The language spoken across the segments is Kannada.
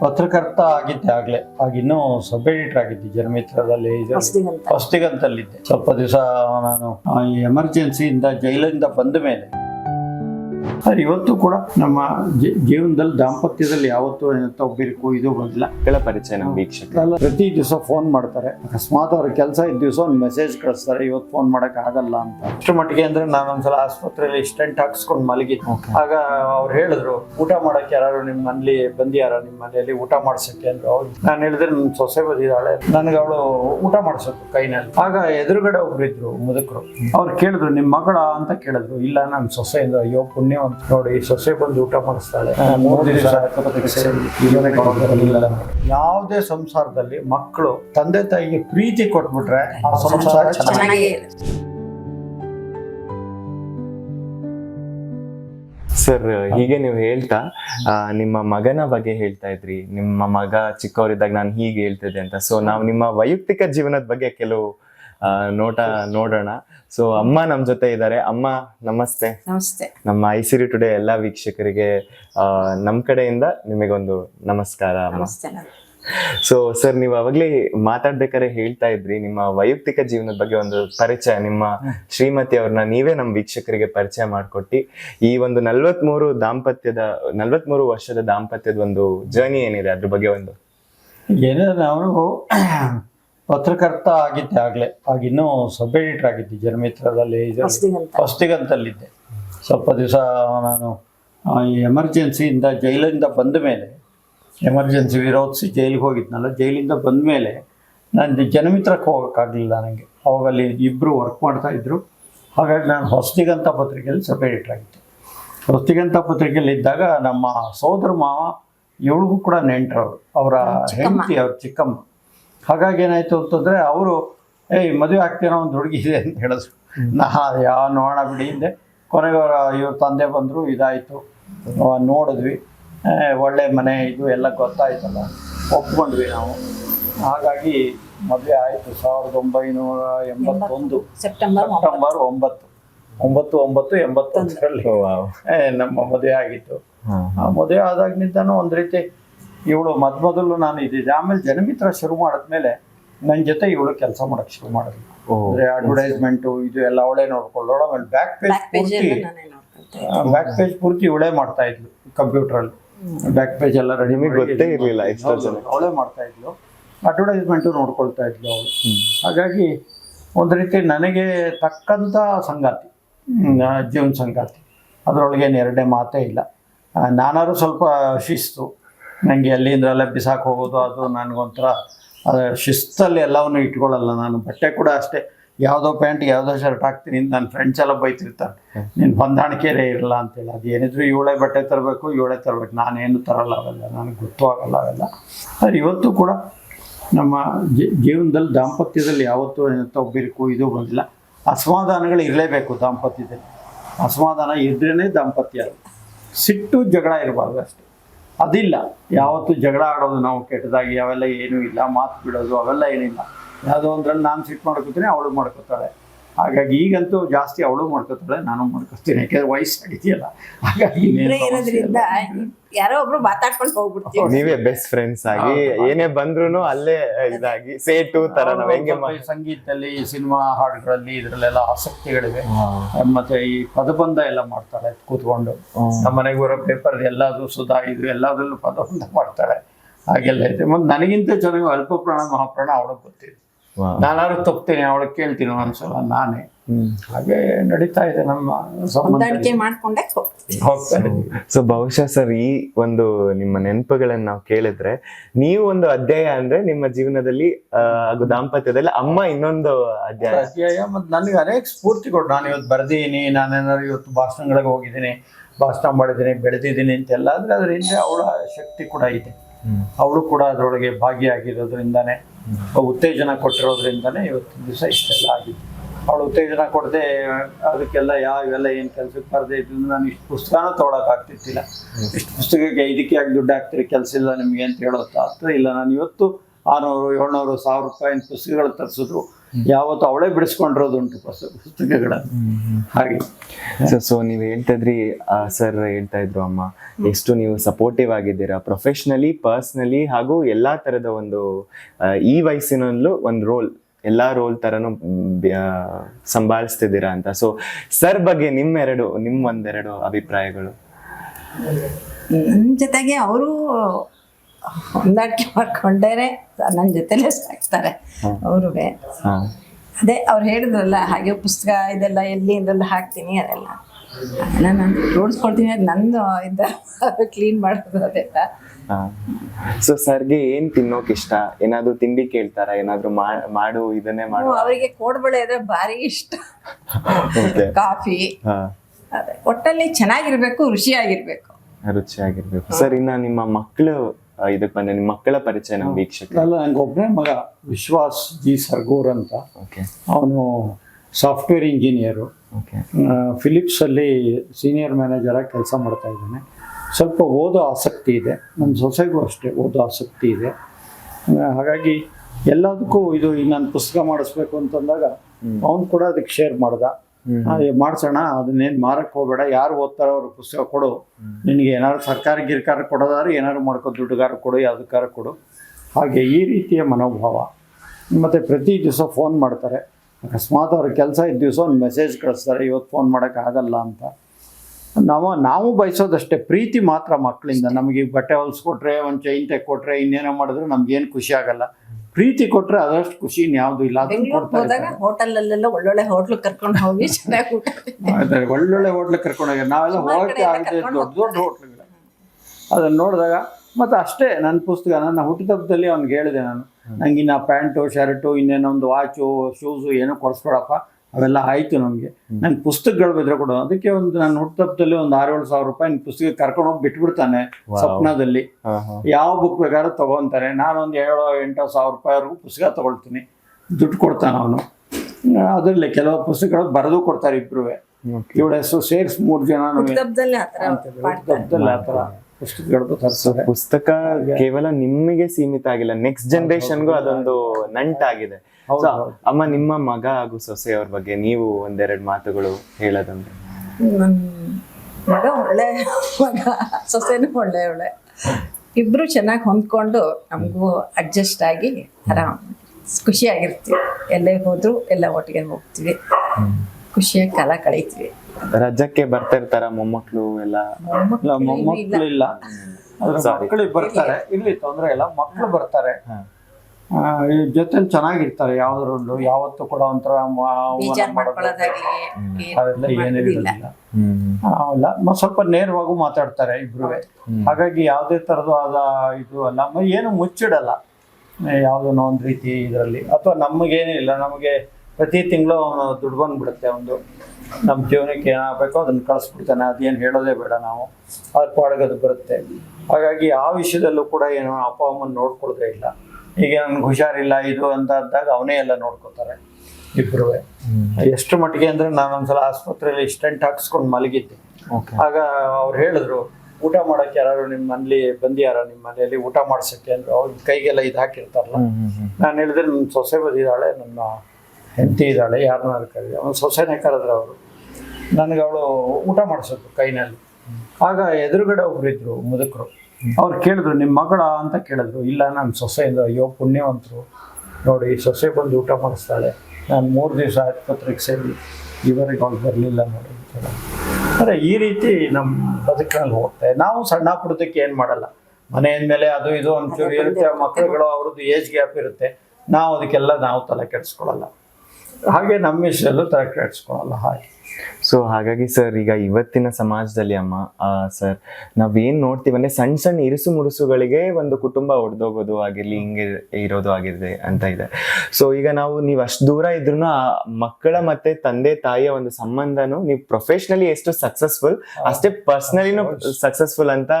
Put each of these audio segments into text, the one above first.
ಪತ್ರಕರ್ತ ಆಗಿದ್ದೆ ಆಗ್ಲೇ. ಆಗ ಇನ್ನೂ ಸಬ್ ಎಡಿಟರ್ ಆಗಿದ್ದೆ ಜನಮಿತ್ರದಲ್ಲಿ ಫಸ್ಟಿಗಂತಲ್ಲಿದ್ದೆ. ಸ್ವಲ್ಪ ದಿವಸ ನಾನು ಎಮರ್ಜೆನ್ಸಿಯಿಂದ ಜೈಲಿಂದ ಬಂದ ಮೇಲೆ. ಸರ್ ಇವತ್ತು ಕೂಡ ನಮ್ಮ ಜೀವನದಲ್ಲಿ ದಾಂಪತ್ಯದಲ್ಲಿ ಯಾವತ್ತೂ ಅಂತ ಒಬ್ಬರಿಗೂ ಇದು ಬಂದಿಲ್ಲ. ಕೆಳ ಪರಿಚಯ ನಮ್ಮ ವೀಕ್ಷಕ ಪ್ರತಿ ದಿವಸ ಫೋನ್ ಮಾಡ್ತಾರೆ. ಅಕಸ್ಮಾತ್ ಅವ್ರ ಕೆಲಸ ಇದ್ದ ದಿವಸ ಒಂದು ಮೆಸೇಜ್ ಕಳಿಸ್ತಾರೆ ಇವತ್ತು ಫೋನ್ ಮಾಡಕ್ ಆಗಲ್ಲ ಅಂತ. ಅಷ್ಟು ಮಟ್ಟಿಗೆ ಅಂದ್ರೆ ನಾನು ಒಂದ್ಸಲ ಆಸ್ಪತ್ರೆಯಲ್ಲಿ ಸ್ಟೆಂಟ್ ಹಾಕ್ಸ್ಕೊಂಡು ಮಲಗಿ. ಆಗ ಅವ್ರು ಹೇಳಿದ್ರು ಊಟ ಮಾಡಕ್ಕೆ ಯಾರು ನಿಮ್ಮ ಮನೇಲಿ ಬಂದಿಯಾರ? ನಿಮ್ಮ ಮನೆಯಲ್ಲಿ ಊಟ ಮಾಡ್ಸಕ್ಕೆ? ಅಂದ್ರೆ. ಅವ್ರು ನಾನು ಹೇಳಿದ್ರೆ ನನ್ನ ಸೊಸೆ ಬಂದಿದ್ದಾಳೆ. ನನಗೆ ಅವಳು ಊಟ ಮಾಡಿಸೋದು ಕೈನಲ್ಲಿ. ಆಗ ಎದುರುಗಡೆ ಒಬ್ರು ಇದ್ರು ಮುದುಕರು. ಅವ್ರು ಕೇಳಿದ್ರು ನಿಮ್ಮ ಮಗಳ? ಅಂತ ಕೇಳಿದ್ರು. ಇಲ್ಲ ನನ್ನ ಸೊಸೆ. ಅಂದ್ರು. ಅಯ್ಯೋ ಪುಣ್ಯ ನೋಡಿ ಸೊಸೆ ಬಂದು ಊಟ ಮಾಡಿಸ್ತಾಳೆ. ಯಾವುದೇ ಸಂಸಾರದಲ್ಲಿ ಮಕ್ಕಳು ತಂದೆ ತಾಯಿಗೆ ಪ್ರೀತಿ ಕೊಟ್ಬಿಟ್ರೆ ಆ ಸಂಸಾರ ಚೆನ್ನಾಗಿ ಚೆನ್ನಾಗೇ ಸರ್ ಹೀಗೆ ನೀವು ಹೇಳ್ತಾ ಆ, ನಿಮ್ಮ ಮಗನ ಬಗ್ಗೆ ಹೇಳ್ತಾ ಇದ್ರಿ. ನಿಮ್ಮ ಮಗ ಚಿಕ್ಕವರಿದ್ದಾಗ ನಾನು ಹೀಗೆ ಹೇಳ್ತಿದ್ದೆ ಅಂತ. ಸೊ ನಾವು ನಿಮ್ಮ ವೈಯಕ್ತಿಕ ಜೀವನದ ಬಗ್ಗೆ ಕೆಲವು ನೋಟ ನೋಡೋಣ. ಸೊ ಅಮ್ಮ ನಮ್ಮ ಜೊತೆ ಇದ್ದಾರೆ ಅಮ್ಮ ನಮಸ್ತೆ. ನಮಸ್ತೆ. ನಮ್ಮ ಐಸಿರಿ ಟುಡೇ ಎಲ್ಲ ವೀಕ್ಷಕರಿಗೆ ನಮ್ಮ ಕಡೆಯಿಂದ ನಿಮಗೊಂದು ನಮಸ್ಕಾರ ಅಮ್ಮ. ಸೊ ಸರ್ ನೀವು ಅವಾಗ್ಲೇ ಮಾತಾಡ್ಬೇಕಾದ್ರೆ ಹೇಳ್ತಾ ಇದ್ರಿ ನಿಮ್ಮ ವೈಯಕ್ತಿಕ ಜೀವನದ ಬಗ್ಗೆ ಒಂದು ಪರಿಚಯ ನಿಮ್ಮ ಶ್ರೀಮತಿ ಅವ್ರನ್ನ ನೀವೇ ನಮ್ಮ ವೀಕ್ಷಕರಿಗೆ ಪರಿಚಯ ಮಾಡಿಕೊಟ್ಟು ಈ ಒಂದು ನಲ್ವತ್ಮೂರು ದಾಂಪತ್ಯದ ನಲ್ವತ್ಮೂರು ವರ್ಷದ ದಾಂಪತ್ಯದ ಒಂದು ಜರ್ನಿ ಏನಿದೆ? ಅದ್ರ ಬಗ್ಗೆ ಒಂದು. ಏನೇ ನಾನು ಪತ್ರಕರ್ತ ಆಗಿದ್ದೆ ಆಗ್ಲೇ. ಆಗ ಇನ್ನೂ ಸಬ್ ಎಡಿಟರ್ ಆಗಿದ್ದೆ ಜನಮಿತ್ರದಲ್ಲಿ ಹೊಸ್ತಿಗಂತಲ್ಲಿದ್ದೆ ಸ್ವಲ್ಪ ದಿವಸ ನಾನು ಈ ಎಮರ್ಜೆನ್ಸಿಯಿಂದ ಜೈಲಿಂದ ಬಂದ ಮೇಲೆ ಎಮರ್ಜೆನ್ಸಿ ವಿರೋಧಿಸಿ ಜೈಲಿಗೆ ಹೋಗಿದ್ನಲ್ಲ ಜೈಲಿಂದ ಬಂದ ಮೇಲೆ ನಾನು ಜನಮಿತ್ರಕ್ಕೆ ಹೋಗೋಕ್ಕಾಗಲಿಲ್ಲ ನನಗೆ. ಅವಾಗ ಅಲ್ಲಿ ಇಬ್ಬರು ವರ್ಕ್ ಮಾಡ್ತಾ ಇದ್ರು. ಹಾಗಾಗಿ ನಾನು ಹೊಸ್ತಿಗಂತ ಪತ್ರಿಕೆಯಲ್ಲಿ ಸಬ್ ಎಡಿಟರ್ ಆಗಿದ್ದೆ. ಹೊಸ್ತಿಗಂತ ಪತ್ರಿಕೆಯಲ್ಲಿ ಇದ್ದಾಗ ನಮ್ಮ ಸೋದರ ಮಾವ ಇವಳಿಗೂ ಕೂಡ ನೆಂಟರವರು ಅವರ. ಹೆಂಡತಿ ಅವ್ರ ಚಿಕ್ಕಮ್ಮ. ಹಾಗಾಗಿ ಏನಾಯ್ತು ಅಂತಂದ್ರೆ ಅವರು ಏಯ್ ಮದುವೆ ಆಗ್ತೀನೋ ಒಂದು ಹುಡುಗಿ ಇದೆ ಅಂತ ಹೇಳಿದ್ರು. ನಾ ಯಾವ ನೋಡೋಣ ಬಿಡಿ ಹಿಂದೆ. ಕೊನೆಗೆ ಅವರ ಇವ್ರ ತಂದೆ ಬಂದರು ಇದಾಯಿತು. ನೋಡಿದ್ವಿ. ಒಳ್ಳೆ ಮನೆ ಇದು ಎಲ್ಲ ಗೊತ್ತಾಯ್ತಲ್ಲ. ಒಪ್ಕೊಂಡ್ವಿ ನಾವು. ಹಾಗಾಗಿ ಮದುವೆ ಆಯಿತು. ಸಾವಿರದ ಒಂಬೈನೂರ ಎಂಬತ್ತೊಂದು. ಸೆಪ್ಟೆಂಬರ್ ಒಂಬತ್ತು. ಸೆಪ್ಟೆಂಬರ್ ಒಂಬತ್ತು. ಒಂಬತ್ತು ಒಂಬತ್ತು ಎಂಬತ್ತೊಂದರಲ್ಲಿ ನಮ್ಮ ಮದುವೆ ಆಗಿತ್ತು. ಆ ಮದುವೆ ಆದಾಗಿನಿಂದನೂ ಒಂದು ರೀತಿ ಇವಳು ಮೊದ್ ಮೊದಲು ನಾನು ಇದ್ದಿದ್ದೆ ಆಮೇಲೆ ಜನಮಿತ್ರ ಶುರು ಮಾಡಿದ್ಮೇಲೆ ನನ್ನ ಜೊತೆ ಇವಳು ಕೆಲಸ ಮಾಡಕ್ ಶುರು ಮಾಡಿದ್ಲು. ಅಂದ್ರೆ ಅಡ್ವರ್ಟೈಸ್ಮೆಂಟ್ ಇದು ಎಲ್ಲ ಅವಳೇ ನೋಡ್ಕೊಳ್ಳೋಳು ಆಮೇಲೆ ಬ್ಯಾಕ್ ಪೇಜ್ ಪೂರ್ತಿ ಬ್ಯಾಕ್ ಪೇಜ್ ಪೂರ್ತಿ ಇವಳೇ ಮಾಡ್ತಾ ಇದ್ಲು ಕಂಪ್ಯೂಟರಲ್ಲಿ ಬ್ಯಾಕ್ ಪೇಜ್ ಎಲ್ಲ ರೆಡಿ ಗೊತ್ತೇ ಇರ್ಲಿಲ್ಲ ಅವಳೇ ಮಾಡ್ತಾ ಇದ್ಲು. ಅಡ್ವರ್ಟೈಸ್ಮೆಂಟು ನೋಡ್ಕೊಳ್ತಾ ಇದ್ಲು ಅವಳು. ಹಾಗಾಗಿ ಒಂದು ರೀತಿ ನನಗೆ ತಕ್ಕಂಥ ಸಂಗಾತಿ ಜೀವನ ಸಂಗಾತಿ. ಅದರೊಳಗೇನು ಎರಡೇ ಮಾತೇ ಇಲ್ಲ. ನಾನಾದ್ರು ಸ್ವಲ್ಪ ಶಿಸ್ತು. ನನಗೆ ಅಲ್ಲಿಂದ ಅಲ್ಲ ಬಿಸಾಕ್ ಹೋಗೋದು ಅದು ನನಗೊಂಥರ ಶಿಸ್ತಲ್ಲಿ ಎಲ್ಲವನ್ನು ಇಟ್ಕೊಳ್ಳಲ್ಲ ನಾನು. ಬಟ್ಟೆ ಕೂಡ ಅಷ್ಟೇ. ಯಾವುದೋ ಪ್ಯಾಂಟ್, ಯಾವುದೋ ಶರ್ಟ್ ಹಾಕ್ತೀನಿ ನನ್ನ ಫ್ರೆಂಡ್ಸ್ ಎಲ್ಲ ಬೈತಿರ್ತಾರೆ. ನೀನು ಹೊಂದಾಣಿಕೆರೇ ಇರಲ್ಲ ಅಂತೇಳಿ. ಅದು ಏನಿದ್ರು ಇವಳೆ ಬಟ್ಟೆ ತರಬೇಕು ಇವಳೆ ತರಬೇಕು. ನಾನೇನು ತರಲ್ಲ ಅವೆಲ್ಲ. ನನಗೆ ಗೊತ್ತೂ ಆಗಲ್ಲ ಅವೆಲ್ಲ. ಆದರೆ ಇವತ್ತು ಕೂಡ ನಮ್ಮ ಜೀವನದಲ್ಲಿ ದಾಂಪತ್ಯದಲ್ಲಿ ಯಾವತ್ತೂ ಏನಂತ ಒಬ್ಬರಿಗೂ ಇದು ಬಂದಿಲ್ಲ. ಅಸಮಾಧಾನಗಳು ಇರಲೇಬೇಕು ದಾಂಪತ್ಯದಲ್ಲಿ. ಅಸಮಾಧಾನ ಇದ್ರೇ ದಾಂಪತ್ಯ. ಸಿಟ್ಟು ಜಗಳ ಇರಬಾರ್ದು ಅಷ್ಟೇ. ಅದಿಲ್ಲ. ಯಾವತ್ತು ಜಗಳ ಆಡೋದು ನಾವು ಕೆಟ್ಟದಾಗಿ, ಅವೆಲ್ಲ ಏನೂ ಇಲ್ಲ, ಮಾತು ಬಿಡೋದು, ಅವೆಲ್ಲ ಏನಿಲ್ಲ. ಯಾವುದೋ ಒಂದ್ರಲ್ಲಿ ನಾನು ಸಿಟ್ಟು ಮಾಡ್ಕೋತೀನಿ, ಅವಳು ಮಾಡ್ಕೋತಾಳೆ. ಹಾಗಾಗಿ ಈಗಂತೂ ಜಾಸ್ತಿ ಅವಳು ಮಾಡ್ಕೋತಾಳೆ ನಾನು ಮಾಡ್ಕೋತೀನಿ. ಯಾಕೆಂದ್ರೆ ವಯಸ್ಸಾಗಿದೆಯಲ್ಲ ಹಾಗಾಗಿ. ಇರೋದ್ರಿಂದ ಯಾರೋ ಒಬ್ರು ಮಾತಾಡ್ಕೊಂಡು ಹೋಗ್ಬಿಡ್ತೀವಿ. ನೀವೇ ಬೆಸ್ಟ್ ಫ್ರೆಂಡ್ಸ್ ಆಗಿ ಏನೇ ಬಂದ್ರು ಅಲ್ಲೇ ಇದಾಗಿ ಸೇಟು ತರ ನಾವ್ ಹೆಂಗೆ ಸಂಗೀತದಲ್ಲಿ ಸಿನಿಮಾ ಹಾಡುಗಳಲ್ಲಿ ಇದ್ರಲ್ಲೆಲ್ಲ ಆಸಕ್ತಿಗಳಿವೆ. ಮತ್ತೆ ಈ ಪದಬಂಧ ಎಲ್ಲ ಮಾಡ್ತಾಳೆ ಕೂತ್ಕೊಂಡು. ನಮ್ಮ ಮನೆಗೆ ಬರೋ ಪೇಪರ್ ಎಲ್ಲಾದ್ರೂ ಸುಧಾ ಇದು ಎಲ್ಲಾದ್ರಲ್ಲೂ ಪದಬಂಧ ಮಾಡ್ತಾಳೆ ಹಾಗೆಲ್ಲ ಇದೆ. ಮತ್ತೆ ನನಗಿಂತ ಚೆನ್ನಾಗಿ ಅಲ್ಪ ಪ್ರಾಣ ಮಹಾಪ್ರಾಣ ಅವಳಗ್ ಗೊತ್ತಿದೆ. ನಾನಾದ್ರು ತಪ್ತೀನಿ ಅವಳು ಕೇಳ್ತೀನಿ ಒಂದ್ಸಲ ನಾನೇ. ಹಾಗೆ ನಡೀತಾ ಇದೆ ನಮ್ಮ ಹೊಂದಾಣಿಕೆ ಮಾಡ್ಕೊಂಡೆ ಸೊ ಬಹುಶಃ ಸರ್ ಈ ಒಂದು ನಿಮ್ಮ ನೆನಪುಗಳನ್ನ ನಾವು ಕೇಳಿದ್ರೆ ನೀವು ಒಂದು ಅಧ್ಯಾಯ ಅಂದ್ರೆ ನಿಮ್ಮ ಜೀವನದಲ್ಲಿ ಆ, ಹಾಗೂ ದಾಂಪತ್ಯದಲ್ಲಿ ಅಮ್ಮ ಇನ್ನೊಂದು ಅಧ್ಯಾಯ. ಅಧ್ಯಾಯ ಮತ್ತು ನನಗೆ ಅನೇಕ ಸ್ಫೂರ್ತಿ ಕೊಡು. ನಾನು ಇವತ್ತು ಬರ್ದೀನಿ ನಾನೇನಾದ್ರು ಇವತ್ತು ಭಾಷಣಗಳಿಗೆ ಹೋಗಿದ್ದೀನಿ ಭಾಷಣ ಮಾಡಿದ್ದೀನಿ ಬೆಳೆದಿದ್ದೀನಿ ಅಂತೆಲ್ಲ ಆದರೆ ಅದ್ರ ಹಿಂದೆ ಅವಳ ಶಕ್ತಿ ಕೂಡ ಇದೆ. ಅವಳು ಕೂಡ ಅದರೊಳಗೆ ಭಾಗಿಯಾಗಿರೋದ್ರಿಂದಾನೇ. ಉತ್ತೇಜನ ಕೊಟ್ಟಿರೋದ್ರಿಂದನೇ ಇವತ್ತಿನ ದಿವಸ ಇಷ್ಟೆಲ್ಲ ಆಗಿದೆ. ಅವಳು ಉತ್ತೇಜನ ಕೊಡದೆ ಅದಕ್ಕೆಲ್ಲ ಯಾವ, ಇವೆಲ್ಲ ಏನು ಕೆಲಸಕ್ಕೆ ಬರದೇ ಇದ್ರಿಂದ ನಾನು ಇಷ್ಟು ಪುಸ್ತಕನ ತೊಗೊಳಕ್ ಆಗ್ತಿರ್ತಿಲ್ಲ. ಇಷ್ಟು ಪುಸ್ತಕಕ್ಕೆ ಇದಕ್ಕೆ ಯಾಕೆ ದುಡ್ಡು ಹಾಕ್ತೀರಿ? ಕೆಲಸ ಇಲ್ಲ ನಿಮಗೆ ಅಂತ ಆಗ್ತದೆ ಇಲ್ಲ. ನಾನು ಇವತ್ತು ಆರುನೂರು, ಏಳ್ನೂರು, ಸಾವಿರ ರೂಪಾಯಿನ ಪುಸ್ತಕಗಳು ತರಿಸಿದ್ರು. ಯಾವತ್ತು ಅವಳೇ ಬಿಡಿಸ್ಕೊಂಡಿರೋದುಂಟು ಉಂಟು ಪುಸ್ತಕಗಳ. ಹಾಗೆ. ಸೊ ಸೊ ನೀವು ಹೇಳ್ತಾ ಇದ್ರಿ ಸರ್ ಹೇಳ್ತಾ ಇದ್ರು ಅಮ್ಮ ಎಷ್ಟು ನೀವು ಸಪೋರ್ಟಿವ್ ಆಗಿದ್ದೀರಾ ಪ್ರೊಫೆಷ್ನಲಿ ಪರ್ಸ್ನಲಿ ಹಾಗೂ ಎಲ್ಲಾ ತರದ ಒಂದು ಈ ವಯಸ್ಸಿನಲ್ಲೂ ಒಂದು ರೋಲ್ ಎಲ್ಲಾ ರೋಲ್ ತರನು ಸಂಭಾಳಿಸ್ತಿದ್ದೀರಾ ಅಂತ. ಸೊ ಸರ್ ಬಗ್ಗೆ ನಿಮ್ಮೆರಡು ನಿಮ್ಮ ಒಂದೆರಡು ಅಭಿಪ್ರಾಯಗಳು. ನನ್ನ ಜೊತೆಗೆ ಅವರು ಹೊಂದಾಣಿಕೆ ಮಾಡ್ಕೊಂಡೇ ನನ್ನ ಜೊತೆಲೇ ಸಾಕ್ತಾರೆ ಅವರು ಅದೇ ಅವ್ರು ಹೇಳಿದ್ರಲ್ಲ ಹಾಗೆ ಪುಸ್ತಕ ಇದೆಲ್ಲ ಎಲ್ಲಿ ಇದೆಲ್ಲ ಹಾಕ್ತೀನಿ ಅದೆಲ್ಲ. ನಾನು ಜೋಡಿಸ್ಕೊಳ್ತೀನಿ ಅದು ನಂದು ಇದ್ದ ಕ್ಲೀನ್ ಮಾಡೋದು ಅದೆಲ್ಲ ಸೊ ಸರ್ಗೆ ಏನ್ ತಿನ್ನೋಕೆ ಇಷ್ಟ? ಏನಾದ್ರು ತಿಂಡಿ ಕೇಳ್ತಾರ? ಏನಾದ್ರು ಮಾಡು ಇದನ್ನೇ ಮಾಡು. ಅವರಿಗೆ ಕೋಡ್ಬಳೆ ಅಂದ್ರೆ ಭಾರಿ ಇಷ್ಟ. ಕಾಫಿ. ಒಟ್ಟಲ್ಲಿ ಚೆನ್ನಾಗಿರ್ಬೇಕು ರುಚಿಯಾಗಿರ್ಬೇಕು. ರುಚಿಯಾಗಿರ್ಬೇಕು. ಸರ್ ಇನ್ನ ನಿಮ್ಮ ಮಕ್ಕಳು ಇದಕ್ ಬಂದ್ರೆ ನಿಮ್ಮ ಮಕ್ಕಳ ಪರಿಚಯ ನಮ್ಮ ವೀಕ್ಷಕ ಅಲ್ಲ ನಂಗೆ ಒಬ್ಬನೇ ಮಗ ವಿಶ್ವಾಸ್ ಜಿ ಸರ್ಗೂರ್ ಅಂತ. ಓಕೆ. ಅವನು ಸಾಫ್ಟ್ವೇರ್ ಇಂಜಿನಿಯರು. ಓಕೆ. ಫಿಲಿಪ್ಸಲ್ಲಿ ಸೀನಿಯರ್ ಮ್ಯಾನೇಜರಾಗಿ ಕೆಲಸ ಮಾಡ್ತಾ ಇದ್ದಾನೆ. ಸ್ವಲ್ಪ ಓದೋ ಆಸಕ್ತಿ ಇದೆ. ನನ್ನ ಸೊಸೆಗೂ ಅಷ್ಟೇ ಓದೋ ಆಸಕ್ತಿ ಇದೆ. ಹಾಗಾಗಿ ಎಲ್ಲದಕ್ಕೂ ಇದು ಈಗ ನಾನು ಪುಸ್ತಕ ಮಾಡಿಸ್ಬೇಕು ಅಂತಂದಾಗ ಅವನು ಕೂಡ ಅದಕ್ಕೆ ಶೇರ್ ಮಾಡ್ದ. ಮಾಡ್ಸೋಣ ಅದನ್ನೇನು ಮಾರಕ್ಕೆ ಹೋಗ್ಬೇಡ ಯಾರು ಓದ್ತಾರೋ ಅವ್ರ ಪುಸ್ತಕ ಕೊಡು. ನಿನಗೆ ಏನಾದ್ರು ಸರ್ಕಾರ ಗಿರ್ಕಾರ ಕೊಡೋದಾದ್ರೆ ಏನಾದ್ರು ಮಾಡ್ಕೊ ದುಡ್ಡುಗಾರ ಕೊಡು ಯಾವ್ದಕ್ಕಾರ ಕೊಡು. ಹಾಗೆ ಈ ರೀತಿಯ ಮನೋಭಾವ. ಮತ್ತು ಪ್ರತಿ ದಿವಸ ಫೋನ್ ಮಾಡ್ತಾರೆ. ಅಕಸ್ಮಾತ್ ಅವ್ರ ಕೆಲಸ ಇದ್ದ ದಿವಸ ಒಂದು ಮೆಸೇಜ್ ಕಳಿಸ್ತಾರೆ ಇವತ್ತು ಫೋನ್ ಮಾಡೋಕ್ಕಾಗಲ್ಲ ಅಂತ. ನಾವು ನಾವು ಬಯಸೋದಷ್ಟೇ ಪ್ರೀತಿ ಮಾತ್ರ ಮಕ್ಕಳಿಂದ ನಮಗೆ ಬಟ್ಟೆ ಹೊಲಿಸ್ಕೊಟ್ರೆ ಒಂದು ಚೈನ್ ತೆಕ್ಕೊಟ್ರೆ ಇನ್ನೇನೋ ಮಾಡಿದ್ರೆ ನಮ್ಗೇನು ಖುಷಿ ಆಗಲ್ಲ. ಪ್ರೀತಿ ಕೊಟ್ರೆ ಅದಷ್ಟು ಖುಷಿ ಇನ್ಯಾವುದು ಇಲ್ಲ ಹೋದಾಗ ಇರ್ತಾರೆ. ಹೋಟೆಲಲ್ಲೆಲ್ಲ ಒಳ್ಳೊಳ್ಳೆ ಹೋಟ್ಲು ಕರ್ಕೊಂಡು ಹೋಗಿ ಚೆನ್ನಾಗಿ ಊಟ ಒಳ್ಳೊಳ್ಳೆ ಒಳ್ಳೊಳ್ಳೆ ಹೋಟ್ಲಿಗೆ ಕರ್ಕೊಂಡೋಗಿ ನಾವೆಲ್ಲ ಹೋಗಕ್ಕೆ ಆಗದೆ ಕರ್ಕೊಂಡು ದೊಡ್ಡ ದೊಡ್ಡ ಹೋಟ್ಲುಗಳು. ಅದನ್ನ ನೋಡಿದಾಗ ಮತ್ತೆ ಅಷ್ಟೇ ನನ್ನ ಪುಸ್ತಕ ನನ್ನ ಹುಟ್ಟಿದಬ್ಬದಲ್ಲಿ ಅವ್ನಿಗೆ ಹೇಳಿದೆ ನಾನು. ನಂಗೆ ಇನ್ನು ಪ್ಯಾಂಟು ಶರ್ಟು ಇನ್ನೇನೊಂದು ವಾಚು ಶೂಸು ಏನೋ ಕೊಡಿಸ್ಕೊಡಪ್ಪ. ಅವೆಲ್ಲ ಆಯ್ತು ನಮಗೆ. ನಂಗೆ ಪುಸ್ತಕಗಳು ಬಿದ್ರೆ ಕೊಡು ಅದಕ್ಕೆ ಒಂದು ನನ್ನ ಹುಟ್ಟಿದಬ್ಬದಲ್ಲಿ ಒಂದು ಆರು ಏಳು ಸಾವಿರ ರೂಪಾಯಿ ಪುಸ್ತಕ ಕರ್ಕೊಂಡು ಹೋಗಿ ಬಿಟ್ಬಿಡ್ತಾನೆ. ಸ್ವಪ್ನದಲ್ಲಿ. ಯಾವ ಬುಕ್ ಬೇಕಾದ್ರೂ ತಗೊಂತಾರೆ ನಾನೊಂದು ಏಳು ಎಂಟು ಸಾವಿರ ರೂಪಾಯಿವರೆಗೂ ಪುಸ್ತಕ ತಗೊಳ್ತೀನಿ. ದುಡ್ಡು ಕೊಡ್ತಾನೆ ಅವನು. ಅದರಲ್ಲಿ ಕೆಲವು ಪುಸ್ತಕಗಳು ಬರೆದು ಕೊಡ್ತಾರೆ ಇಬ್ರು ಇವಳ ಹೆಸರು ಸೇರ್ಸ್ ಮೂರು ಜನ ಪುಸ್ತಕ ಕೇವಲ ನಿಮಗೆ ಸೀಮಿತ ಆಗಿಲ್ಲ. ನೆಕ್ಸ್ಟ್ ಜನರೇಷನ್ಗೂ ಅದೊಂದು ನಂಟಾಗಿದೆ. ಅಮ್ಮ ನಿಮ್ಮ ಮಗ ಹಾಗೂ ಸೊಸೆಯವ್ರ ಬಗ್ಗೆ ನೀವು ಒಂದೆರಡು ಮಾತುಗಳು ಹೇಳೋದಂದ್ರೆ ನನ್ನ ಮಗ ಒಳ್ಳೆ ಮಗ ಸೊಸೆನೂ ಒಳ್ಳೆ ಒಳ್ಳೆ ಇಬ್ರು ಚೆನ್ನಾಗಿ ಹೊಂದ್ಕೊಂಡು ನಮಗೂ ಅಡ್ಜಸ್ಟ್ ಆಗಿ ಆರಾಮ್ ಖುಷಿಯಾಗಿರ್ತೀವಿ. ಎಲ್ಲೇ ಹೋದ್ರು ಎಲ್ಲ ಒಟ್ಟಿಗೆ ಹೋಗ್ತೀವಿ. ಖುಷಿಯಾಗಿ ಕಾಲ ಕಳೀತೀವಿ. ರಜಕ್ಕೆ ಬರ್ತಾ ಇರ್ತಾರ ಮೊಮ್ಮಕ್ಳು ಎಲ್ಲ? ಮೊಮ್ಮಕ್ಳು ಮೊಮ್ಮಕ್ಕಳು ಇಲ್ಲ. ಮಕ್ಕಳು ಬರ್ತಾರೆ. ಇಲ್ಲಿ. ತೊಂದ್ರೆ ಇಲ್ಲ. ಮಕ್ಕಳು ಬರ್ತಾರೆ. ಜೊತೆಲಿ ಚೆನ್ನಾಗಿರ್ತಾರೆ ಯಾವ್ದ್ರಲ್ಲೂ. ಯಾವತ್ತೂ ಕೂಡ ಒಂಥರ ಅವೆಲ್ಲ ಸ್ವಲ್ಪ ನೇರವಾಗೂ ಮಾತಾಡ್ತಾರೆ ಇಬ್ರು ಹಾಗಾಗಿ ಯಾವುದೇ ಥರದ್ದು ಆದ ಇದು ಅಲ್ಲ. ಮ- ಏನು ಮುಚ್ಚಿಡಲ್ಲ. ಯಾವುದೋ ಒಂದು ರೀತಿ ಇದರಲ್ಲಿ. ಅಥವಾ ನಮಗೇನಿಲ್ಲ ನಮಗೆ ಪ್ರತಿ ತಿಂಗಳು ಅವನು ದುಡ್ಡು ಬಂದ್ಬಿಡುತ್ತೆ ಒಂದು. ನಮ್ಮ ಜೀವನಕ್ಕೆ ಏನಾಗಬೇಕೋ ಅದನ್ನು ಕಳಿಸ್ಬಿಡ್ತಾನೆ. ಅದೇನು ಹೇಳೋದೇ ಬೇಡ ನಾವು. ಅದ್ರ ಪಾಡಗದು ಬರುತ್ತೆ. ಹಾಗಾಗಿ ಆ ವಿಷಯದಲ್ಲೂ ಕೂಡ ಏನು ಅಪ್ಪ ಅಮ್ಮನ ನೋಡ್ಕೊಳ್ತಾ ಇಲ್ಲ. ಈಗ ನನ್ಗೆ ಹುಷಾರಿಲ್ಲ ಇದು ಅಂತ ಅಂದಾಗ ಅವನೇ ಎಲ್ಲ ನೋಡ್ಕೋತಾರೆ. ಇಬ್ಬರು ಎಷ್ಟು ಮಟ್ಟಿಗೆ ಅಂದರೆ ನಾನೊಂದ್ಸಲ ಆಸ್ಪತ್ರೆಯಲ್ಲಿ ಸ್ಟೆಂಟ್ ಹಾಕಿಸ್ಕೊಂಡು ಮಲಗಿದ್ದೆ. ಆಗ ಅವ್ರು ಹೇಳಿದ್ರು ಊಟ ಮಾಡಕ್ಕೆ ಯಾರು ನಿಮ್ಮ ಮನೇಲಿ ಬಂದಿಯಾರ ನಿಮ್ಮ ಮನೆಯಲ್ಲಿ ಊಟ ಮಾಡಿಸಕ್ಕೆ ಅಂದ್ರೆ. ಅವ್ರ ಕೈಗೆಲ್ಲ ಇದು ಹಾಕಿರ್ತಾರಲ್ಲ. ನಾನು ಹೇಳಿದ್ರೆ ನನ್ನ ಸೊಸೆ ಬಂದಿದ್ದಾಳೆ ನನ್ನ ಹೆಂಡತಿ ಇದ್ದಾಳೆ ಯಾರನ್ನಾರು ಕರೆದಿ ಅವನು ಸೊಸೆನೇ ಕರೆದ್ರೆ ಅವರು. ನನಗೆ ಅವಳು ಊಟ ಮಾಡಿಸೋದು ಕೈನಲ್ಲಿ. ಆಗ ಎದುರುಗಡೆ ಒಬ್ರು ಇದ್ರು ಮುದುಕರು. ಅವ್ರು ಕೇಳಿದ್ರು ನಿಮ್ಮ ಮಗಳ ಅಂತ ಕೇಳಿದ್ರು. ಇಲ್ಲ ನನ್ನ ಸೊಸೆಯಿಂದ ಅಯ್ಯೋ ಪುಣ್ಯವಂತರು. ನೋಡಿ ಸೊಸೆ ಬಂದು ಊಟ ಮಾಡಿಸ್ತಾಳೆ. ನಾನು ಮೂರು ದಿವಸ ಆಸ್ಪತ್ರೆಗೆ ಸೇರಿ ಇವರಿಗೆ ಅವ್ಳು ಬರಲಿಲ್ಲ ನೋಡಿ ಅಂತ ಅಂದರೆ ಈ ರೀತಿ ನಮ್ಮ ಬದುಕಿನಲ್ಲಿ ಹೋಗ್ತಾ ನಾವು ಸಣ್ಣ ಪುಟ್ಟದಕ್ಕೆ ಏನು ಮಾಡಲ್ಲ. ಮನೆ ಮೇಲೆ ಅದು ಇದು ಒಂಚೂರು ಇರುತ್ತೆ ಮಕ್ಕಳುಗಳು ಅವ್ರದ್ದು ಏಜ್ ಗ್ಯಾಪ್ ಇರುತ್ತೆ. ನಾವು ಅದಕ್ಕೆಲ್ಲ ನಾವು ತಲೆ ಕೆಡಿಸ್ಕೊಳ್ಳಲ್ಲ. ಹಾಗೆ ನಮ್ಮ ವಿಷಯದಲ್ಲೂ ತಲೆ ಕೆಡಿಸ್ಕೊಳ್ಳಲ್ಲ ಹಾಗೆ. ಸೊ ಹಾಗಾಗಿ ಸರ್ ಈಗ ಇವತ್ತಿನ ಸಮಾಜದಲ್ಲಿ ಅಮ್ಮ ಸರ್ ನಾವೇನು ನೋಡ್ತೀವಿ ಅಂದ್ರೆ ಸಣ್ಣ ಸಣ್ಣ ಇರುಸು ಮುರುಸುಗಳಿಗೆ ಒಂದು ಕುಟುಂಬ ಒಡೆದೋಗೋದು ಆಗಿರ್ಲಿ ಹಿಂಗೆ ಇರೋದು ಆಗಿದೆ ಅಂತ ಇದೆ. ಸೊ ಈಗ ನಾವು ನೀವು ಅಷ್ಟು ದೂರ ಇದ್ರು ಆ ಮಕ್ಕಳ ಮತ್ತೆ ತಂದೆ ತಾಯಿಯ ಒಂದು ಸಂಬಂಧನು ನೀವು ಪ್ರೊಫೆಷನಲಿ ಎಷ್ಟು ಸಕ್ಸಸ್ಫುಲ್ ಅಷ್ಟೇ ಪರ್ಸನಲಿನೂ ಸಕ್ಸಸ್ಫುಲ್ ಅಂತ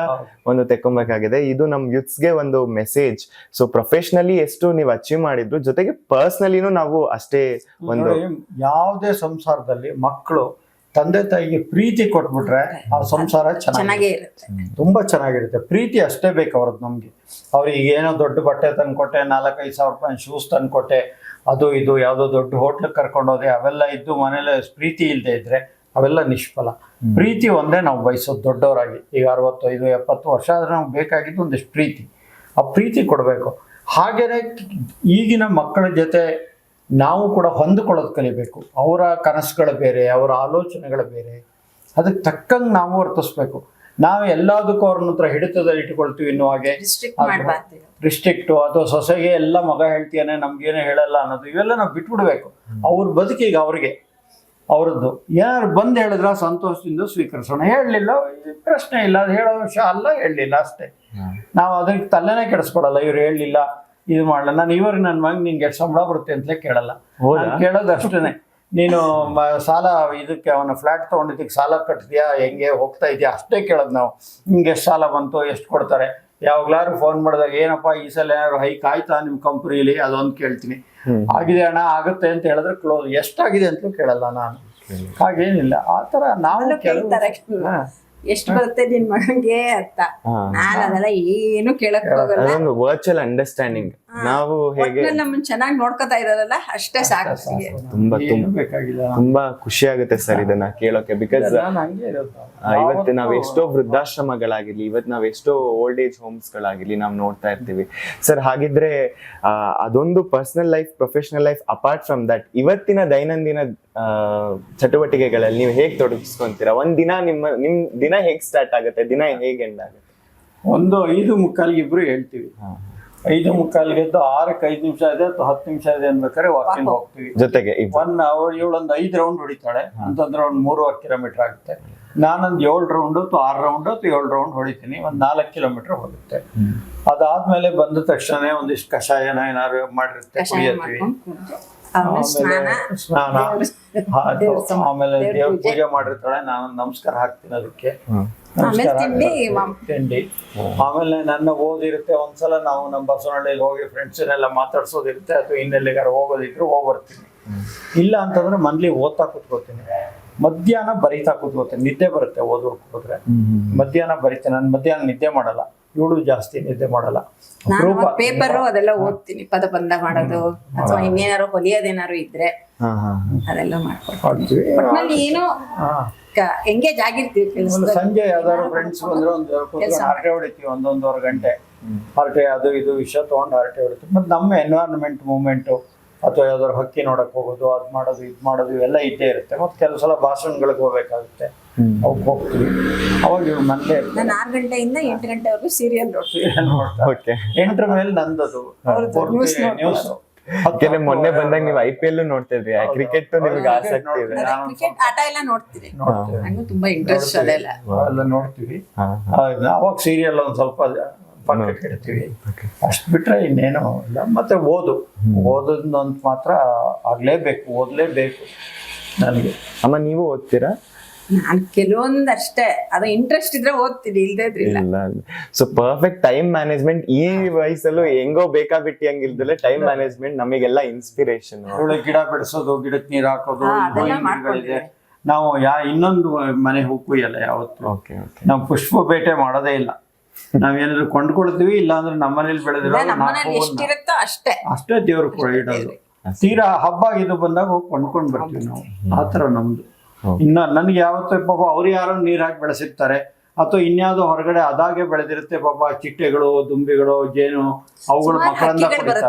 ಒಂದು ತೆಕ್ಕೊಬೇಕಾಗಿದೆ. ಇದು ನಮ್ ಯೂತ್ಸ್ಗೆ ಒಂದು ಮೆಸೇಜ್ ಸೊ ಪ್ರೊಫೆಷನಲಿ ಎಷ್ಟು ನೀವು ಅಚೀವ್ ಮಾಡಿದ್ರು ಜೊತೆಗೆ ಪರ್ಸ್ನಲಿನೂ ನಾವು ಅಷ್ಟೇ ಒಂದು ಯಾವುದೇ ಸಂಸಾರದಲ್ಲಿ ಮಕ್ಕಳು ತಂದೆ ತಾಯಿಗೆ ಪ್ರೀತಿ ಕೊಟ್ಬಿಟ್ರೆ ಆ ಸಂಸಾರ ಚೆನ್ನಾಗಿ ತುಂಬಾ ಇರುತ್ತೆ. ತುಂಬ ಚೆನ್ನಾಗಿರುತ್ತೆ. ಪ್ರೀತಿ ಅಷ್ಟೇ ಬೇಕು ಅವ್ರದ್ದು ನಮಗೆ. ಅವ್ರಿಗೆ ಏನೋ ದೊಡ್ಡ ಬಟ್ಟೆ ತಂದ್ಕೊಟ್ಟೆ ನಾಲ್ಕೈದು ಸಾವಿರ ರೂಪಾಯಿ ಶೂಸ್ ತಂದ್ಕೊಟ್ಟೆ ಅದು ಇದು ಯಾವುದೋ ದೊಡ್ಡ ಹೋಟ್ಲಿಗೆ ಕರ್ಕೊಂಡೋದೆ ಅವೆಲ್ಲ ಇದ್ದು ಮನೇಲಿ ಪ್ರೀತಿ ಇಲ್ಲದೆ ಇದ್ರೆ ಅವೆಲ್ಲ ನಿಷ್ಫಲ. ಪ್ರೀತಿ ಒಂದೇ ನಾವು ಬಯಸೋದು ದೊಡ್ಡವರಾಗಿ. ಈಗ ಅರವತ್ತೈದು ಎಪ್ಪತ್ತು ವರ್ಷ ಆದರೆ ನಮ್ಗೆ ಬೇಕಾಗಿದ್ದು ಒಂದಿಷ್ಟು ಪ್ರೀತಿ. ಆ ಪ್ರೀತಿ ಕೊಡಬೇಕು. ಹಾಗೆಯೇ ಈಗಿನ ಮಕ್ಕಳ ಜೊತೆ ನಾವು ಕೂಡ ಹೊಂದಿಕೊಳ್ಳೋದು ಕಲಿಬೇಕು. ಅವರ ಕನಸುಗಳು ಬೇರೆ ಅವರ ಆಲೋಚನೆಗಳು ಬೇರೆ. ಅದಕ್ಕೆ ತಕ್ಕಂಗೆ ನಾವು ವರ್ತಿಸ್ಬೇಕು. ನಾವು ಎಲ್ಲದಕ್ಕೂ ಅವ್ರನ್ನ ಹತ್ರ ಹಿಡಿತದಲ್ಲಿ ಇಟ್ಕೊಳ್ತೀವಿ ಇನ್ನೂ ಹಾಗೆ ರಿಸ್ಟ್ರಿಕ್ಟ್ ರಿಸ್ಟ್ರಿಕ್ಟು ಅಥವಾ ಸೊಸೆಗೆ ಎಲ್ಲ ಮಗ ಹೇಳ್ತೀಯಾನೆ ನಮ್ಗೇನು ಹೇಳಲ್ಲ ಅನ್ನೋದು ಇವೆಲ್ಲ ನಾವು ಬಿಟ್ಬಿಡ್ಬೇಕು. ಅವ್ರ ಬದುಕಿಗೆ ಅವ್ರಿಗೆ ಅವ್ರದ್ದು. ಯಾರು ಬಂದು ಹೇಳಿದ್ರ ಸಂತೋಷದಿಂದ ಸ್ವೀಕರಿಸೋಣ. ಹೇಳಲಿಲ್ಲ ಪ್ರಶ್ನೆ ಇಲ್ಲ ಅದು ಹೇಳೋ ವಿಷಯ ಅಲ್ಲ ಹೇಳಲಿಲ್ಲ ಅಷ್ಟೇ. ನಾವು ಅದಕ್ಕೆ ತಲೆನೇ ಕೆಡಿಸ್ಕೊಡಲ್ಲ ಇವ್ರು ಹೇಳಲಿಲ್ಲ ಇದು ಮಾಡಲ್ಲ ನಾನು ಇವರು ನನ್ನ ಮಗ ನಿಂಗೆ ಎಷ್ಟು ಸಂಬಳ ಬರುತ್ತೆ ಅಂತಲೇ ಕೇಳಲ್ಲ? ನಾನು ಕೇಳೋದು ಅಷ್ಟೇ ನೀನು ಸಾಲ ಇದಕ್ಕೆ ಅವನ ಫ್ಲ್ಯಾಟ್ ತೊಗೊಂಡಿದ್ದಕ್ಕೆ ಸಾಲ ಕಟ್ತೀಯಾ? ಹೆಂಗೆ ಹೋಗ್ತಾ ಇದೆಯಾ? ಅಷ್ಟೇ ಕೇಳೋದು ನಾವು. ನಿಮ್ಗೆ ಎಷ್ಟು ಸಾಲ ಬಂತು ಎಷ್ಟು ಕೊಡ್ತಾರೆ? ಯಾವಾಗ್ಲಾರು ಫೋನ್ ಮಾಡಿದಾಗ ಏನಪ್ಪ ಈ ಸಲ ಏನಾದ್ರು ಹೈಕ್ ಆಯ್ತಾ ನಿಮ್ಮ ಕಂಪ್ನಿಲಿ? ಅದೊಂದು ಕೇಳ್ತೀನಿ. ಆಗಿದೆ ಅಣ್ಣ ಆಗುತ್ತೆ ಅಂತ ಹೇಳಿದ್ರೆ ಕ್ಲೋಸ್ ಎಷ್ಟಾಗಿದೆ ಅಂತಲೂ ಕೇಳಲ್ಲ ನಾನು. ಹಾಗೇನಿಲ್ಲ. ಆ ಥರ ನಾವು ಎಷ್ಟು ಬರುತ್ತೆ ನಿನ್ ಮಗಂಗೆ ಅಂತ. ನಾನು ಅದೆಲ್ಲ ಏನು ಕೇಳಕ್ ಹೋಗಲ್ಲ. ಅದೊಂದು ವರ್ಚುವಲ್ ಅಂಡರ್ಸ್ಟ್ಯಾಂಡಿಂಗ್ ನಾವು ಹೇಗೆ ನಮ್ಮನ್ನ ಚೆನ್ನಾಗಿ ನೋಡ್ಕೊತಾ ಇದಾರಲ್ಲ ಅಷ್ಟೇ ಸಾಕು. ತುಂಬಾ ತುಂಬಾ ಖುಷಿ ಆಗುತ್ತೆ ಸರ್ ಇದನ್ನ ಕೇಳೋಕೆ ಬಿಕಾಸ್ ಇವತ್ತು ನಾವ್ ಎಷ್ಟೋ ವೃದ್ಧಾಶ್ರಮಗಳಾಗಿರ್ಲಿ ಇವತ್ತು ನಾವ್ ಎಷ್ಟೋ ಓಲ್ಡ್ ಏಜ್ ಹೋಮ್ಸ್ ಗಳಾಗಿರ್ಲಿ ನಾವು ನೋಡ್ತಾ ಇರ್ತೀವಿ. ಸರ್ ಹಾಗಿದ್ರೆ ಆ, ಅದೊಂದು personal life professional life apart from that ಇವತ್ತಿನ ದೈನಂದಿನ ಚಟುವಟಿಕೆಗಳಲ್ಲಿ ನೀವು ಹೇಗೆ ತೊಡಗಿಸ್ಕೊಂತೀರಾ? ಒಂದ್ ದಿನ ನಿಮ್ಮ ನಿಮ್ ದಿನ ಹೇಗ್ ಸ್ಟಾರ್ಟ್ ಆಗುತ್ತೆ? ದಿನ ಹೇಗೆ ಎಂಡ್ ಆಗುತ್ತೆ? ಒಂದು ಐದು ಮುಕ್ಕಾಲಿಗೆ ಇಬ್ರು ಹೇಳ್ತೀವಿ. ಐದು ಮುಕ್ಕಾಲ್ ಗೆದ್ದು ಆರಕ್ಕೆ ಐದು ನಿಮಿಷ ಇದೆ ಅಥವಾ ಹತ್ತು ನಿಮಿಷ ಇದೆ ಅನ್ಬೇಕಾದ್ರೆ ವಾಕಿಂಗ್ ಹೋಗ್ತೀವಿ. ಜೊತೆಗೆ. ಒನ್ ಅವರ್ ಇವಳೊಂದು ಐದು ರೌಂಡ್ ಹೊಡಿತಾಳೆ. ಅಂತಂದ್ರೆ ಒಂದು ಮೂರುವರೆ ಕಿಲೋಮೀಟರ್ ಆಗುತ್ತೆ. ನಾನೊಂದು ಏಳು ರೌಂಡ್ ಅಥವಾ ಆರು ರೌಂಡ್ ಅಥವಾ ಏಳು ರೌಂಡ್ ಹೊಡಿತೀನಿ. ಒಂದು ನಾಲ್ಕು ಕಿಲೋಮೀಟರ್ ಹೋಗುತ್ತೆ. ಅದಾದ್ಮೇಲೆ ಬಂದ ತಕ್ಷಣ ಒಂದಿಷ್ಟು ಕಷಾಯನ ಏನಾದ್ರು ಮಾಡಿರುತ್ತೆ ಕುಡಿಯತ್ತೀವಿ. ಆಮೇಲೆ ದೇವ್ರ- ಪೂಜೆ. ಮಾಡಿರ್ತಾಳೆ ನಾನು ನಮಸ್ಕಾರ ಹಾಕ್ತೀನಿ ಅದಕ್ಕೆ. ತಿಂಡಿ ಆಮೇಲೆ ನನ್ನ ಓದಿರುತ್ತೆ ಒಂದ್ಸಲ ನಾವು ನಮ್ಮ ಬಸವನಹಳ್ಳಿಯಲ್ಲಿ ಹೋಗಿ ಫ್ರೆಂಡ್ಸ್ನೆಲ್ಲ ಮಾತಾಡ್ಸೋದಿರುತ್ತೆ ಅಥವಾ ಇನ್ನೆಲ್ಲಿಗಾರ ಹೋಗೋದಿದ್ರು ಹೋಗಿ ಬರ್ತೀನಿ ಇಲ್ಲ ಅಂತಂದ್ರೆ ಮನ್ಲಿ ಓದ್ತಾ ಕುತ್ಕೋತೀನಿ. ಮಧ್ಯಾಹ್ನ ಬರೀತಾ ಕುತ್ಕೋತೀನಿ. ನಿದ್ದೆ ಬರುತ್ತೆ ಓದೋರ್ ಕೂತ್ರೆ ಮಧ್ಯಾಹ್ನ ಬರೀತೀನಿ. ನಾನು ಮಧ್ಯಾಹ್ನ ನಿದ್ದೆ ಮಾಡಲ್ಲ. ಇವಳು ಜಾಸ್ತಿ ನಿದ್ದೆ ಮಾಡಲ್ಲ. ನಾನು. ಪೇಪರ್ ಅದೆಲ್ಲ ಓದ್ತೀನಿ ಪದ ಬಂದ ಮಾಡೋದು ಅಥವಾ ಇನ್ನೇನಾರು ಹೊಲಿಯೋದೇನಾರು ಇದ್ರೆ ಅದೆಲ್ಲ ಮಾಡ್ಕೊಡ್ತೀವಿ ಮಾಡ್ತೀವಿ. ಒಟ್ನಲ್ಲಿ ಏನೋ. ಎಂಗೇಜ್ ಆಗಿರ್ತೀವಿ ಕೆಲಸದಲ್ಲಿ? ಸಂಜೆ ಯಾವ್ದಾದ್ರು ಫ್ರೆಂಡ್ಸ್ ಬಂದ್ರೆ ಒಂದು ಕೂತ್ಕೊಂಡು ಹರಟೆ ಹೊಡಿತೀವಿ ಒಂದೊಂದೂವರೆ ಗಂಟೆ. ಹರಟೆ ಅದು ಇದು ವಿಷಯ ತೊಗೊಂಡು ಹರಟೆ ಹೊಡಿತೀವಿ. ಮತ್ತೆ ನಮ್ಮ ಎನ್ವೈರನ್ಮೆಂಟ್ ಮೂಮೆಂಟು ಅಥವಾ ಯಾವ್ದಾದ್ರು ಹಕ್ಕಿ ನೋಡಕ್ ಹೋಗೋದು ಅದು ಮಾಡೋದು ಇದು ಮಾಡೋದು ಇವೆಲ್ಲ ಇದ್ದೇ ಇರುತ್ತೆ. ಮತ್ತೆ ಕೆಲವು ಸಲ ಭಾಷಣಗಳಿಗೆ ಹೋಗ್ಬೇಕಾಗುತ್ತೆ. ಅವಕ್ಕೆ ಹೋಗ್ತೀವಿ. ಅವಾಗ ಇವ್ರು ಮನೆ ನಾನು ಆರು ಗಂಟೆಯಿಂದ ಎಂಟು ಗಂಟೆವರೆಗೂ ಸೀರಿಯಲ್ ನೋಡ್ತಾರೆ. ಓಕೆ ಎಂಟ್ರ ಮೇಲೆ ನಂದದು. ನೋಡ್ತಾರೆ. ನ್ಯೂಸ್ ಯಾಕೆಂದ್ರೆ ಮೊನ್ನೆ ಬಂದಾಗ ನೀವು ಐ ಪಿ ಎಲ್ ನೋಡ್ತಿದ್ರಿ ಕ್ರಿಕೆಟ್ ನಿಮ್ಗೆ ಆಸಕ್ತಿ ಇದೆ. ಕ್ರಿಕೆಟ್ ಆಟ ಎಲ್ಲ ನೋಡ್ತೀವಿ ನಂಗೂ ತುಂಬಾ ಇಂಟ್ರೆಸ್ಟ್ ಅದೆಲ್ಲ ಎಲ್ಲ ನೋಡ್ತೀವಿ. ಅವಾಗ ಸೀರಿಯಲ್ ಒಂದ್ ಸ್ವಲ್ಪ ಪಕ್ಕಕ್ಕೆ ಇಡ್ತೀವಿ. ಅಷ್ಟು ಬಿಟ್ರೆ ಇನ್ನೇನು ಇಲ್ಲ. ಮತ್ತೆ ಓದು. ಓದೋದಂತ ಮಾತ್ರ ಆಗ್ಲೇಬೇಕು ಓದಲೇಬೇಕು ನನಗೆ. ಅಮ್ಮ ನೀವು ಓದ್ತೀರಾ? ನಾನು ಕೆಲವೊಂದಷ್ಟೇ. ಅದು ಇಂಟ್ರೆಸ್ಟ್ ಇದ್ರೆ ಓದ್ತೀನಿ ಇಲ್ದೇ ಇದ್ರಿಲ್ಲ ಇಲ್ಲ. ಸೊ ಪರ್ಫೆಕ್ಟ್ ಟೈಮ್ ಮ್ಯಾನೇಜ್ಮೆಂಟ್ ಈ ವಯಸ್ಸಲ್ಲೂ ಹೆಂಗೋ ಬೇಕಾಬಿಟ್ಟಿ ಹಂಗಿಲ್ದಲೆ ಟೈಮ್ ಮ್ಯಾನೇಜ್ಮೆಂಟ್ ನಮಗೆಲ್ಲ ಇನ್ಸ್ಪಿರೇಷನ್ ಒಳ್ಳೆ ಗಿಡ ಬೆಳೆಸೋದು ಗಿಡಕ್ಕೆ ನೀರು ಹಾಕೋದು. ನಾವು ಯಾ ಇನ್ನೊಂದು ಮನೆ ಹುಕ್ಕುಯ್ಯಲ್ಲ ಯಾವತ್ತು. ಓಕೆ ಓಕೆ ನಾವು ಪುಷ್ಪ ಬೇಟೆ ಮಾಡೋದೇ ಇಲ್ಲ. ನಾವೇನಾದ್ರು ಕೊಂಡ್ಕೊಳ್ತೀವಿ ಇಲ್ಲ ಅಂದ್ರೆ ನಮ್ಮನೇಲಿ ಬೆಳೆದಿರೋ ನಮ್ಮ ಮನೇಲಿ ಎಷ್ಟಿರುತ್ತೋ ಅಷ್ಟೇ. ಅಷ್ಟೇ ದೇವ್ರ ಕೂಡ ಇಡೋದು. ತೀರಾ ಹಬ್ಬ ಇದು ಬಂದಾಗ ಹೋಗಿ ಕೊಂಡ್ಕೊಂಡ್ ಬರ್ತೀವಿ ನಾವು. ಆತರ ನಮ್ದು. ಇನ್ನ ನನ್ಗೆ ಯಾವತ್ತೋ ಪಾಪ ಅವ್ರು ಯಾರು ನೀರ್ ಹಾಕಿ ಬೆಳೆಸಿರ್ತಾರೆ. ಅಥವಾ ಇನ್ಯಾವುದೋ ಹೊರಗಡೆ ಅದಾಗೆ ಬೆಳೆದಿರುತ್ತೆ ಪಾಪ ಚಿಟ್ಟೆಗಳು ದುಂಬಿಗಳು ಜೇನು ಅವುಗಳು ಮಕ್ಕಳಿಂದ ಮಕರಂದ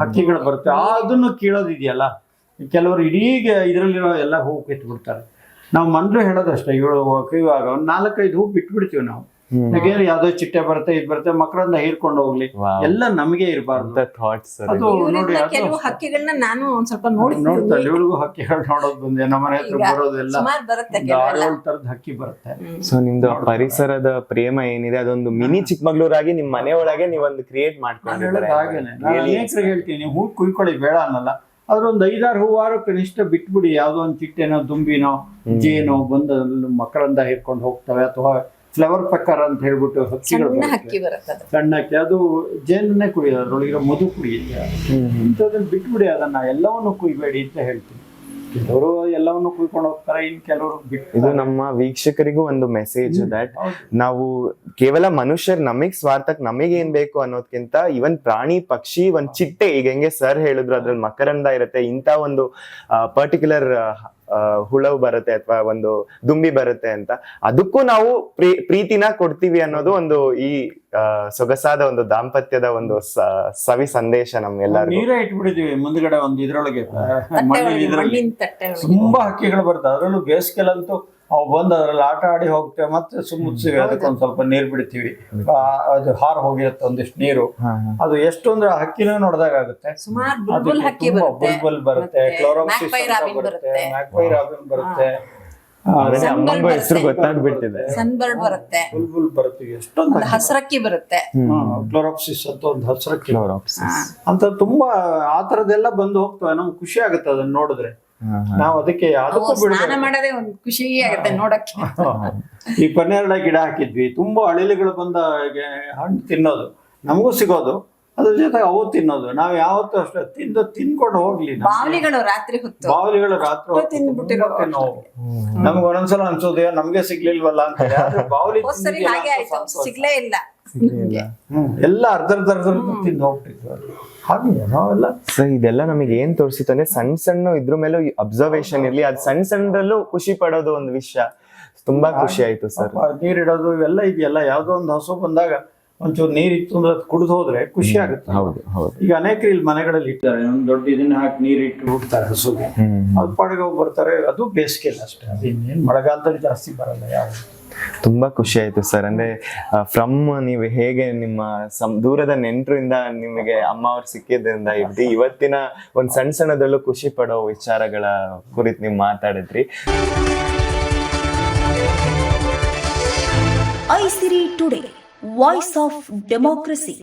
ಹಕ್ಕಿಗಳು ಬರುತ್ತೆ. ಅದನ್ನು ಕೀಳೋದಿದೆಯಲ್ಲ? ಕೆಲವರು ಇಡೀ ಇದರಲ್ಲಿರೋ ಎಲ್ಲ ಹೂವು ಕಿತ್ಬಿಡ್ತಾರೆ. ನಾವು ಮನ್ರು ಹೇಳೋದಷ್ಟೇ ಇವಳು ಕೈವಾಗ ಒಂದು ನಾಲ್ಕೈದು ಹೂ ಬಿಟ್ಬಿಡ್ತೀವಿ ನಾವು. ಯಾಕೆಂದ್ರೆ ಯಾವ್ದೋ ಚಿಟ್ಟೆ ಬರುತ್ತೆ ಇದ್ ಬರುತ್ತೆ ಮಕ್ಕಳನ್ನ ಹೀರ್ಕೊಂಡು ಹೋಗ್ಲಿ. ಎಲ್ಲ ನಮಗೆ ಇರಬಾರ್ದು. ಥಾಟ್ಸ್ ಅದು ನೋಡಿ ಕೆಲವು ಹಕ್ಕಿಗಳನ್ನ ನಾನು ಒಂದ್ ಸ್ವಲ್ಪ ನೋಡಿ ಇವಳಿಗೂ ಹಕ್ಕಿಗಳು ನೋಡೋದು ಬಂದೆ. ನಮ್ಮನೆ ಹತ್ರ ಬರೋದೆಲ್ಲ ಆರೇಳು ತರದ ಹಕ್ಕಿ ಬರುತ್ತೆ. ಸೊ ನಿಮ್ದು ಪರಿಸರದ ಪ್ರೇಮ ಏನಿದೆ? ಅದೊಂದು ಮಿನಿ ಚಿಕ್ಕಮಗಳೂರಾಗಿ ನಿಮ್ ಮನೆ ಒಳಗೆ ನೀವೊಂದು ಕ್ರಿಯೇಟ್ ನಾನು ಹೇಳೋದು ಹಾಗೇನೆ. ಹೇಳ್ತೀನಿ. ನೀವು ಹೂ ಕುಯ್ಕೊಳ್ಳಿ ಬೇಡ ಅನ್ನಲ್ಲ. ಆದ್ರೆ ಒಂದ್ ಐದಾರು ಹೂವಾರು ಕನಿಷ್ಠ ಬಿಟ್ಬಿಡಿ. ಯಾವ್ದೋ ಒಂದ್ ಚಿಟ್ಟೆನೋ ದುಂಬಿನೋ ಜೇನೋ ಬಂದು ಮಕ್ಕಳಂದ ಹಿಡ್ಕೊಂಡು ಹೋಗ್ತವೆ ಅಥವಾ ಫ್ಲವರ್ ಪಕ್ಕರ್ ಅಂತ ಹೇಳ್ಬಿಟ್ಟು ಹಕ್ಕಿಗಳು ಸಣ್ಣ. ಹಕ್ಕಿ ಬರುತ್ತೆ ಅದು. ಸಣ್ಣ ಹಕ್ಕಿ ಅದು ಜೇನನ್ನೇ ಕುಡಿಯೋದು ಅದ್ರೊಳಗಿರೋ ಮಧು ಕುಡಿಯುತ್ತೆ. ಇಂಥದನ್ನ ಬಿಟ್ಬಿಡಿ ಅದನ್ನ ಎಲ್ಲವನ್ನು ಕುಯ್ಬೇಡಿ ಅಂತ ಹೇಳ್ತೀನಿ. ಕೆಲವರು ಎಲ್ಲವನ್ನು ಕುಯ್ಕೊಂಡು ಹೋಗ್ತಾರೆ ಇನ್ ಕೆಲವರು ಬಿಟ್ಟು ಇದು ನಮ್ಮ ವೀಕ್ಷಕರಿಗೂ ಒಂದು ಮೆಸೇಜ್ ದಟ್ ನಾವು ಕೇವಲ ಮನುಷ್ಯರ್ ನಮಗ್ ಸ್ವಾರ್ಥಕ್ ನಮಗೆ ಏನ್ ಬೇಕು ಅನ್ನೋದ್ಕಿಂತ ಇವನ್ ಪ್ರಾಣಿ ಪಕ್ಷಿ ಒಂದ್ ಚಿಟ್ಟೆ ಈಗ ಹೆಂಗೆ ಸರ್ ಹೇಳಿದ್ರು ಅದ್ರಲ್ಲಿ ಮಕರಂದ ಇರುತ್ತೆ ಇಂತ ಒಂದು ಪರ್ಟಿಕ್ಯುಲರ್ ಹುಳವು ಬರುತ್ತೆ ಅಥವಾ ಒಂದು ದುಂಬಿ ಬರುತ್ತೆ ಅಂತ. ಅದಕ್ಕೂ ನಾವು ಪ್ರೀ- ಪ್ರೀತಿನ ಕೊಡ್ತೀವಿ ಅನ್ನೋದು ಒಂದು ಈ ಸೊಗಸಾದ ಒಂದು ದಾಂಪತ್ಯದ ಒಂದು ಸ- ಸವಿ ಸಂದೇಶ ನಮ್ಗೆಲ್ಲರೂ ನೀರ ಇಟ್ಬಿಟ್ಟಿದೀವಿ ಮುಂದ್ಗಡೆ ಒಂದು ಇದ್ರೊಳಗೆ. ತುಂಬಾ ಹಕ್ಕಿಗಳು ಬರ್ತವೆ ಅದರಲ್ಲೂ ಬೇಸಿಗೆಲಂತೂ ಅವು ಬಂದು ಅದ್ರಲ್ಲಿ ಆಟ ಆಡಿ ಹೋಗ್ತೇವೆ ಮತ್ತೆ ಸುಮ್ಮುತ್ಸಿವಿ ಅದಕ್ಕೊಂದು ಸ್ವಲ್ಪ ನೀರ್ ಬಿಡ್ತೀವಿ. ಆ, ಅದು ಹಾರ್ ಹೋಗಿರುತ್ತೆ ಒಂದಿಷ್ಟು ನೀರು. ಅದು ಎಷ್ಟು ಅಂದ್ರೆ ಆ ಹಕ್ಕಿನ ನೋಡಿದಾಗ ಆಗುತ್ತೆ. ಸುಮಾರು ಬುಲ್ಬುಲ್ ಬರುತ್ತೆ. ಕ್ಲೋರೋಕ್ಸಿಸ್ ಬರುತ್ತೆ ಮ್ಯಾಕ್ಪೈರಾಬಿನ್ ಅಂತ ಬರುತ್ತೆ ಹೆಸರು ಬರುತ್ತೆ. ಗೊತ್ತಾಗ್ಬಿಟ್ಟಿದೆ. ಸನ್ಬರ್ಡ್ ಬರುತ್ತೆ. ಬುಲ್ಬುಲ್ ಬರುತ್ತೆ ಎಷ್ಟೊಂದು ಹಸರಕ್ಕಿ ಬರುತ್ತೆ. ಕ್ಲೋರೋಪ್ಸಿಸ್ ಅಂತ ಒಂದು ಹಸ್ರಕ್ಕಿ. Chloropsis. ಅಂತ ತುಂಬಾ ಆ ಥರದ್ದೆಲ್ಲ ಬಂದು ಹೋಗ್ತವೆ ನಮ್ಗೆ ಖುಷಿ ಆಗುತ್ತೆ ಅದನ್ನ ನೋಡಿದ್ರೆ. ನಾವು ಅದಕ್ಕೆ ಅದಕ್ಕೂ ಸ್ನಾನ ಬಿಡಬೇಕು ಮಾಡೋದೇ ಒಂದು ಖುಷಿ ಆಗುತ್ತೆ ನೋಡಕ್ಕೆ. ಈ ಪನ್ನೇರಳ ಗಿಡ ಹಾಕಿದ್ವಿ. ತುಂಬಾ ಅಳಿಲುಗಳು ಬಂದ ಹಾಗೆ ಹಣ್ಣು ತಿನ್ನೋದು. ನಮಗೂ ಸಿಗೋದು. ಅದ್ರ ಜೊತೆ ಅವು ತಿನ್ನೋದು. ನಾವ್ ಯಾವತ್ತೂ ಅಷ್ಟೇ ತಿಂದು ತಿನ್ಕೊಂಡು ಹೋಗ್ಲಿ. ಬಾವಲಿಗಳು ರಾತ್ರಿ ಹೊತ್ತು. ಬಾವಲಿಗಳು ರಾತ್ರಿ ಹೊತ್ತು ತಿಂದ್ಬಿಟ್ಟಿರೋ ತುಂಬಾ ತಿನ್ನೋವು. ನಮ್ಗೆ ಒಂದೊಂದ್ಸಲ ಅನ್ಸೋದು "ಏ, ನಮ್ಗೆ ಸಿಗ್ಲಿಲ್ವಲ್ಲ ಅಂತ ಹೇಳಿ. ಆದ್ರೆ ಬಾವಲಿ ಹೋದ್ ಸರಿ ತಿಂದಿದ್ಯಲ್ಲ ಹಾಗೆ ಅಂತ ಆಯ್ತು ಸಂತೋಷ. ಸಿಗ್ಲೇ ಇಲ್ಲ. ಹ್ಮ್. ಎಲ್ಲ ಅರ್ಧ ಅರ್ಧ ತಿಂದು ಹೋಗ್ತಿದ್ವಿ ಅದು. ಹಾಗೆ ನಾವೆಲ್ಲ ಸೊ ಇದೆಲ್ಲ ನಮಗೆ ಏನ್ ತೋರಿಸಿತ್ತು ಅಂದ್ರೆ ಸಣ್ಣ ಸಣ್ಣ ಇದ್ರ ಮೇಲೂ ಅಬ್ಸರ್ವೇಷನ್ ಇರ್ಲಿ. ಅದ್ ಸಣ್ಣ ಸಣ್ಣದಲ್ಲೂ ಖುಷಿ ಪಡೋದು ಒಂದು ವಿಷಯ. ತುಂಬಾ ಖುಷಿ ಆಯ್ತು ಸರ್ ನೀರಿಡೋದು ಇವೆಲ್ಲ ಇದೆಯಲ್ಲ? ಯಾವ್ದೋ ಒಂದು ಹಸು ಬಂದಾಗ ಒಂಚೂರು ನೀರಿತ್ತು ಅಂದ್ರೆ ಅದು ಕುಡಿದು ಹೋದ್ರೆ ಖುಷಿ ಆಗುತ್ತೆ. ಹೌದು ಹೌದು. ಈಗ ಅನೇಕರು ಇಲ್ಲಿ ಮನೆಗಳಲ್ಲಿ ಇಟ್ಟಾರೆ ಒಂದು ದೊಡ್ಡ ಇದನ್ನ ಹಾಕಿ ನೀರಿಟ್ಟು ಹೋಗ್ತಾರೆ ಹಸುಗೆ. ಅದು ಪಾಡಿಗೆ ಹೋಗಿ ಬರ್ತಾರೆ. ಅದು ಬೇಸಿಗೆ ಅಷ್ಟೇ. ಇನ್ನೇನು ಮಳೆಗಾಲದಲ್ಲಿ ಜಾಸ್ತಿ ಬರಲ್ಲ ಯಾವ ತುಂಬಾ ಖುಷಿ ಆಯ್ತು ಸರ್. ಅಂದ್ರೆ ಫ್ರಮ್ ನೀವು ಹೇಗೆ ನಿಮ್ಮ ಸಂ, ದೂರದ ನೆಂಟರಿಂದ ನಿಮಗೆ ಅಮ್ಮ ಅವ್ರು ಸಿಕ್ಕಿದ್ರಿಂದ ಇದ್ದು ಇವತ್ತಿನ ಒಂದ್ ಸಣ್ಣ ಸಣ್ಣದಲ್ಲೂ ಖುಷಿ ಪಡೋ ವಿಚಾರಗಳ ಕುರಿತು ನೀವು ಮಾತಾಡಿದ್ರಿ. Aisiri today, voice of democracy.